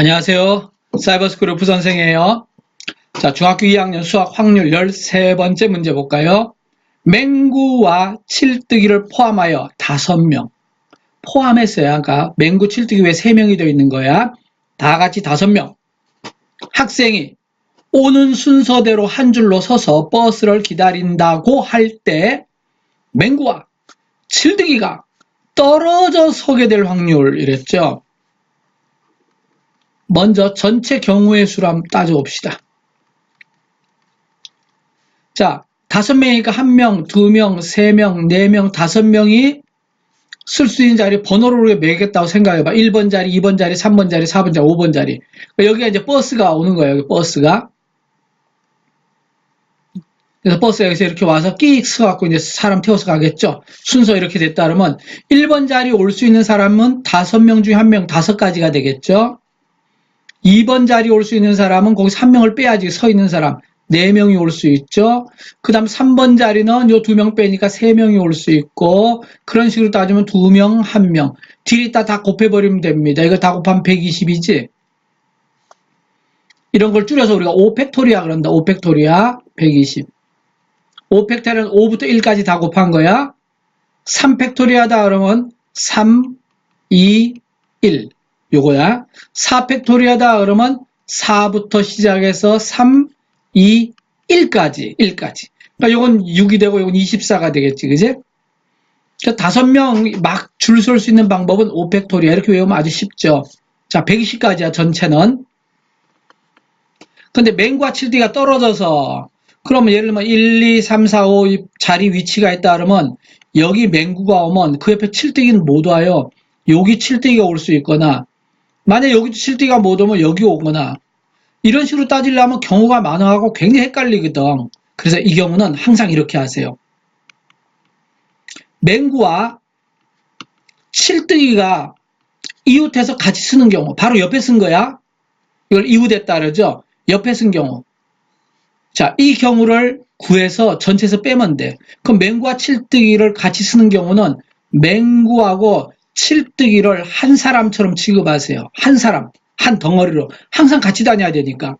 안녕하세요. 사이버스크루프 선생이에요. 자, 중학교 2학년 수학 확률 13번째 문제 볼까요? 맹구와 칠뜨기를 포함하여 5명. 포함했어야, 아까 맹구, 칠뜨기 왜 3명이 되어 있는 거야? 다 같이 5명. 학생이 오는 순서대로 한 줄로 서서 버스를 기다린다고 할 때 맹구와 칠뜨기가 떨어져 서게 될 확률 이랬죠. 먼저 전체 경우의 수를 한번 따져봅시다. 자, 다섯 명이니까 한 명, 두 명, 세 명, 네 명, 다섯 명이 쓸 수 있는 자리 번호를 매겠다고 생각해봐. 1번 자리, 2번 자리, 3번 자리, 4번 자리, 5번 자리. 그러니까 여기가 이제 버스가 오는 거예요. 여기 버스가. 그래서 버스가 여기서 이렇게 와서 끼익 서갖고 이제 사람 태워서 가겠죠. 순서 이렇게 됐다 그러면 1번 자리 올 수 있는 사람은 다섯 명 중에 한 명, 다섯 가지가 되겠죠. 2번 자리 올수 있는 사람은 거기서 한 명을 빼야지 서 있는 사람 4명이 올 수 있죠. 그 다음 3번 자리는 요두명 빼니까 3명이 올 수 있고 그런 식으로 따지면 2명, 1명 뒤에 있다 다 곱해버리면 됩니다. 이거 다 곱하면 120이지. 이런 걸 줄여서 우리가 5팩토리아 그런다. 5팩토리아 120. 5팩토리아는 5부터 1까지 다 곱한 거야. 3팩토리아다 그러면 3, 2, 1. 요거야. 4 팩토리아다 그러면 4부터 시작해서 3, 2, 1까지, 1까지. 그러니까 요건 6이 되고 요건 24가 되겠지, 그지? 그러니까 다섯 명 막 줄 설 수 있는 방법은 5 팩토리아. 이렇게 외우면 아주 쉽죠. 자, 120까지야, 전체는. 근데 맹과 7D가 떨어져서, 그러면 예를 들면 1, 2, 3, 4, 5 자리 위치가 있다 그러면 여기 맹구가 오면 그 옆에 7D는 못 와요. 여기 7D가 올 수 있거나, 만약 여기도 7D가 못 오면 여기 오거나, 이런 식으로 따지려면 경우가 많아하고 굉장히 헷갈리거든. 그래서 이 경우는 항상 이렇게 하세요. 맹구와 칠뜨기가 이웃해서 같이 쓰는 경우, 바로 옆에 쓴 거야. 이걸 이웃했다 그러죠. 옆에 쓴 경우. 자, 이 경우를 구해서 전체에서 빼면 돼. 그럼 맹구와 칠뜨기를 같이 쓰는 경우는 맹구하고 칠뜨기를 한 사람처럼 취급하세요. 한 사람. 한 덩어리로 항상 같이 다녀야 되니까.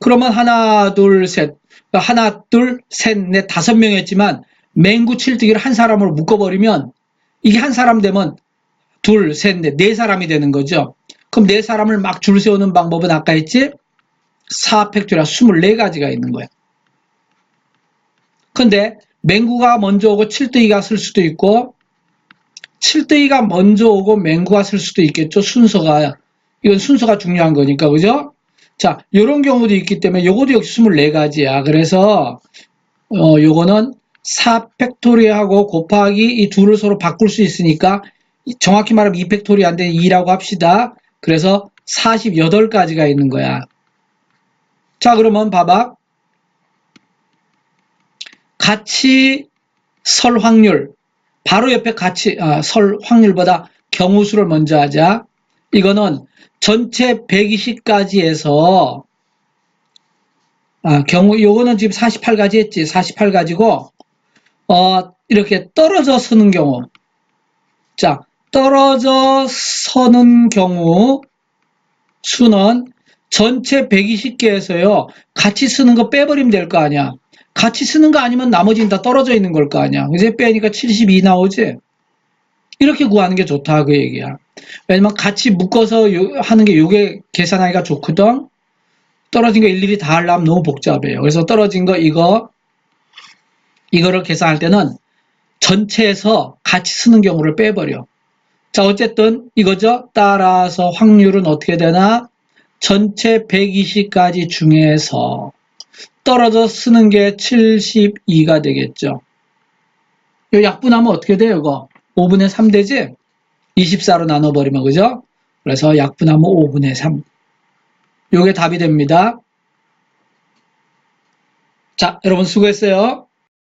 그러면 하나, 둘, 셋, 하나, 둘, 셋, 넷, 다섯 명이었지만 맹구 칠뜨기를 한 사람으로 묶어버리면 이게 한 사람 되면 둘, 셋, 넷, 네 사람이 되는 거죠. 그럼 네 사람을 막 줄 세우는 방법은 아까 했지? 4팩토리아 24가지가 있는 거야. 근데 맹구가 먼저 오고 칠뜨기가 쓸 수도 있고 칠뜨기가 먼저 오고 맹구가 쓸 수도 있겠죠. 순서가 이건 순서가 중요한 거니까, 그죠? 자, 요런 경우도 있기 때문에 요것도 역시 24가지야. 그래서, 어, 요거는 4 팩토리하고 곱하기 이 둘을 서로 바꿀 수 있으니까 정확히 말하면 2 팩토리한데 2라고 합시다. 그래서 48가지가 있는 거야. 자, 그러면 봐봐. 같이 설 확률. 바로 옆에 같이, 아, 설 확률보다 경우수를 먼저 하자. 이거는 전체 120가지에서 아, 경우 요거는 지금 48가지 했지. 48가지고 어, 이렇게 떨어져 서는 경우. 자, 떨어져 서는 경우 수는 전체 120개에서요. 같이 쓰는 거 빼버리면 될 거 아니야. 같이 쓰는 거 아니면 나머지는 다 떨어져 있는 걸 거 아니야. 이제 빼니까 72 나오지. 이렇게 구하는 게 좋다 그 얘기야. 왜냐면 같이 묶어서 요- 하는 게 요게 계산하기가 좋거든. 떨어진 거 일일이 다 하려면 너무 복잡해요. 그래서 떨어진 거 이거 이거를 계산할 때는 전체에서 같이 쓰는 경우를 빼버려. 자 어쨌든 이거죠. 따라서 확률은 어떻게 되나? 전체 120가지 중에서 떨어져 쓰는 게 72가 되겠죠. 요 약분하면 어떻게 돼요, 이거? 5분의 3 되지? 24로 나눠버리면, 그죠? 그래서 약분하면 5분의 3. 요게 답이 됩니다. 자, 여러분 수고했어요.